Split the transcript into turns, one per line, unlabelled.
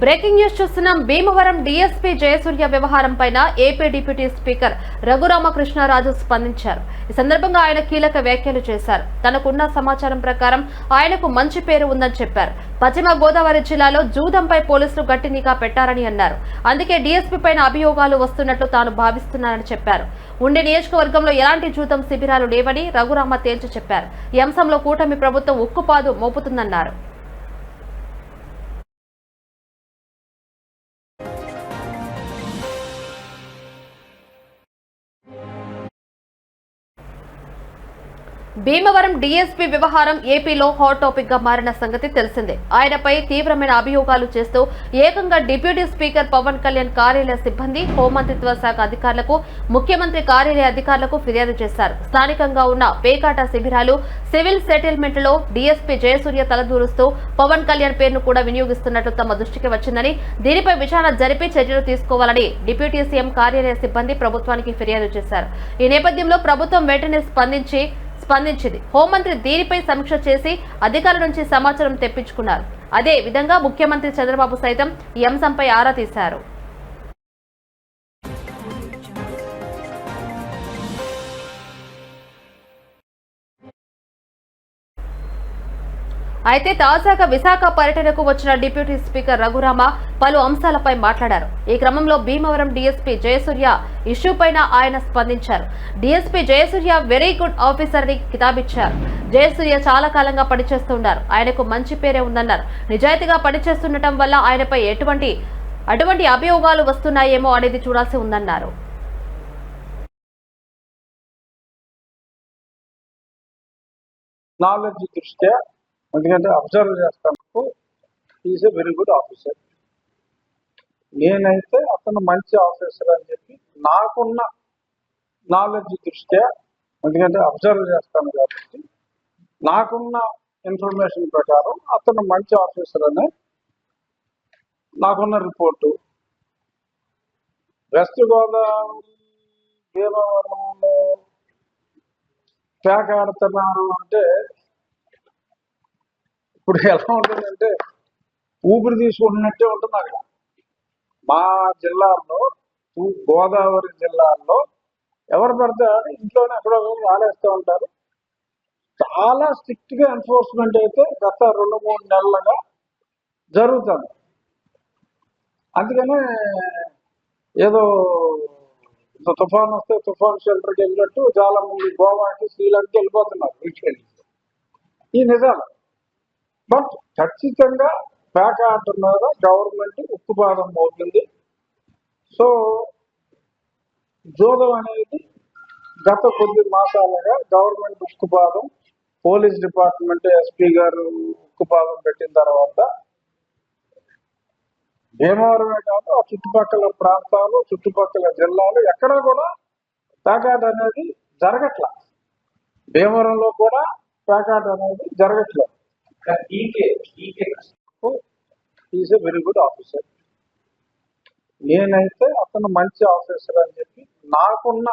Breaking news చూస్తున్నాం. Bhimavaram DSP Jayasurya వ్యవహారం పైన ఏపీ డిప్యూటీ స్పీకర్ రఘురామకృష్ణరాజు స్పందించారు. ఈ సందర్భంగా ఆయన కీలక వ్యాఖ్యలు చేశారు. తనకున్న సమాచారం ప్రకారం ఆయనకు మంచి పేరు ఉందని చెప్పారు. పశ్చిమ గోదావరి జిల్లాలో జూదంపై పోలీసులు గట్టి నిఘా పెట్టారని అన్నారు. అందుకే డీఎస్పీ పైన అభియోగాలు వస్తున్నట్లు తాను భావిస్తున్నానని చెప్పారు. ఉండే నియోజకవర్గంలో ఎలాంటి జూదం శిబిరాలు లేవని రఘురామ తేల్చి చెప్పారు. ఈ అంశంలో కూటమి ప్రభుత్వం ఉక్కుపాదు మోపుతుందన్నారు. భీమవరం డీఎస్పీ వ్యవహారం ఏపీలో హాట్ టాపిక్గా మారిన సంగతి తెలిసిందే. ఆయనపై తీవ్రమైన అభియోగాలు చేస్తూ ఏకంగా డిప్యూటీ స్పీకర్ పవన్ కళ్యాణ్ కార్యాలయ సిబ్బంది హోంమంత్రిత్వ శాఖ అధికారులకు ముఖ్యమంత్రి కార్యాలయ అధికారులకు ఫిర్యాదు చేశారు. స్థానికంగా ఉన్న పేకాట శిబిరాలు సివిల్ సెటిల్మెంట్లో డీఎస్పీ జయసూర్య తలదూరుస్తూ పవన్ కళ్యాణ్ పేరును కూడా వినియోగిస్తున్నట్లు తమ దృష్టికి వచ్చిందని దీనిపై విచారణ జరిపి చర్యలు తీసుకోవాలని డిప్యూటీ సీఎం కార్యాలయ సిబ్బంది ప్రభుత్వానికి ఫిర్యాదు చేశారు. ఈ నేపథ్యంలో ప్రభుత్వం వెంటనే స్పందించి స్పందించింది. హోంమంత్రి దీనిపై సమీక్ష చేసి అధికారుల నుంచి సమాచారం తెప్పించుకున్నారు. అదే విధంగా ముఖ్యమంత్రి చంద్రబాబు సైతం ఈ అంశంపై ఆరా తీశారు. అయితే తాజాగా విశాఖ పర్యటనకు వచ్చిన డిప్యూటీ స్పీకర్ రఘురామ పలు అంశాలపై మాట్లాడారు. ఈ క్రమంలో భీమవరం డీఎస్పీ జయసూర్య ఇష్యూ పైన ఆయన స్పందించారు. డీఎస్పీ జయసూర్య వెరీ గుడ్ ఆఫీసర్ని కితాబిచ్చారు. జయసూర్య చాలా కాలంగా పనిచేస్తున్నారు ఆయనకు మంచి పేరే ఉందన్నారు. నిజాయితీగా పనిచేస్తుండటం వల్ల ఆయనపై ఎటువంటి అటువంటి అభియోగాలు వస్తున్నాయేమో అనేది చూడాల్సి ఉందన్నారు.
నాలెడ్జ్ దృష్ట్యా ఎందుకంటే అబ్జర్వ్ చేస్తాను is a very good officer నేనైతే అతను మంచి ఆఫీసర్ అని చెప్పి నాకున్న నాలెడ్జ్ దృష్ట్యా ఎందుకంటే అబ్జర్వ్ చేస్తాను కాబట్టి నాకున్న ఇన్ఫర్మేషన్ ప్రకారం అతను మంచి ఆఫీసర్ అనే నాకున్న రిపోర్టు వెస్ట్ గోదావరి భీమవరంలో ప్యాక్ ఆడుతున్నారు అంటే ఇప్పుడు ఎలా ఉంటుందంటే ఊపిరి తీసుకుంటున్నట్టే ఉంటుంది అక్కడ. మా జిల్లాలో గోదావరి జిల్లాల్లో ఎవరు పడితే ఇంట్లోనే ఎక్కడో ఒకరు ఆడేస్తూ ఉంటారు. చాలా స్ట్రిక్ట్గా ఎన్ఫోర్స్మెంట్ అయితే గత రెండు మూడు నెలలుగా జరుగుతుంది. అందుకనే ఏదో తుఫాన్ వస్తే తుఫాన్ షెల్టర్కి వెళ్ళినట్టు చాలా మంది గోవాకి శ్రీలంకకి వెళ్ళిపోతున్నారు వీకెండ్ ఈ నిజాలు. బట్ ఖచ్చితంగా పేక ఆర్ట్ మీద గవర్నమెంట్ ఉక్కుపాదం అవుతుంది సో జోదం అనేది గత కొద్ది మాసాలుగా గవర్నమెంట్ ఉక్కుపాదం పోలీస్ డిపార్ట్మెంట్ ఎస్పీ గారు ఉక్కుపాదం పెట్టిన తర్వాత భీమవరమే కాదు ఆ చుట్టుపక్కల ప్రాంతాలు చుట్టుపక్కల జిల్లాలు ఎక్కడా కూడా ప్యాకాట్ అనేది జరగట్ల. భీమవరంలో కూడా ప్యాకాట్ అనేది జరగట్లేదు is a very good officer నేనైతే అతను మంచి ఆఫీసర్ అని చెప్పి నాకున్న